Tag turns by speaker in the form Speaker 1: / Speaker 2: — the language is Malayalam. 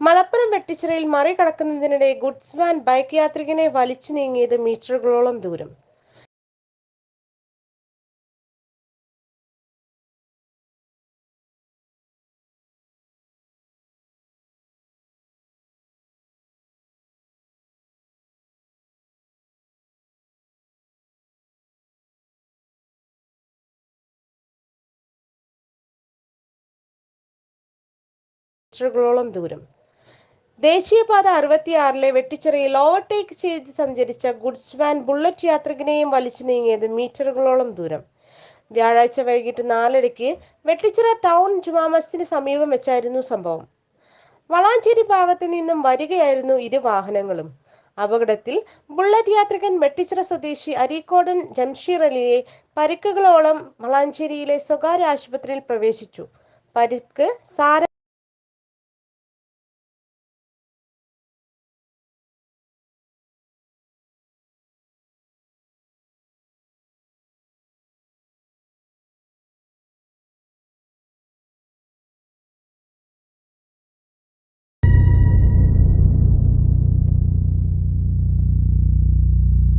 Speaker 1: മലപ്പുറം വെട്ടിച്ചിറയിൽ മറികടക്കുന്നതിനിടെ ഗുഡ്സ് വാൻ ബൈക്ക് യാത്രികനെ വലിച്ചു നീങ്ങിയത് മീറ്ററുകളോളം ദൂരം. മീറ്ററുകളോളം ദൂരം. ദേശീയപാത അറുപത്തിയാറിലെ വെട്ടിച്ചെറിയിൽ ഓവർടേക്ക് ചെയ്ത് സഞ്ചരിച്ച ഗുഡ്സ് വാൻ ബുള്ളറ്റ് യാത്രികനെയും വലിച്ചു നീങ്ങിയത് മീറ്ററുകളോളം ദൂരം. വ്യാഴാഴ്ച വൈകിട്ട് നാലരയ്ക്ക് വെട്ടിച്ചിറ ടൗൺ ജുമാ മസ്ജിദിന് സമീപം വെച്ചായിരുന്നു സംഭവം. വളാഞ്ചേരി ഭാഗത്ത് നിന്നും വരികയായിരുന്നു ഇരു വാഹനങ്ങളും. അപകടത്തിൽ ബുള്ളറ്റ് യാത്രികൻ വെട്ടിച്ചിറ സ്വദേശി അരീക്കോടൻ ജംഷീർ അലിയെ പരിക്കുകളോളം വളാഞ്ചേരിയിലെ സ്വകാര്യ ആശുപത്രിയിൽ പ്രവേശിച്ചു. പരിക്ക് സാര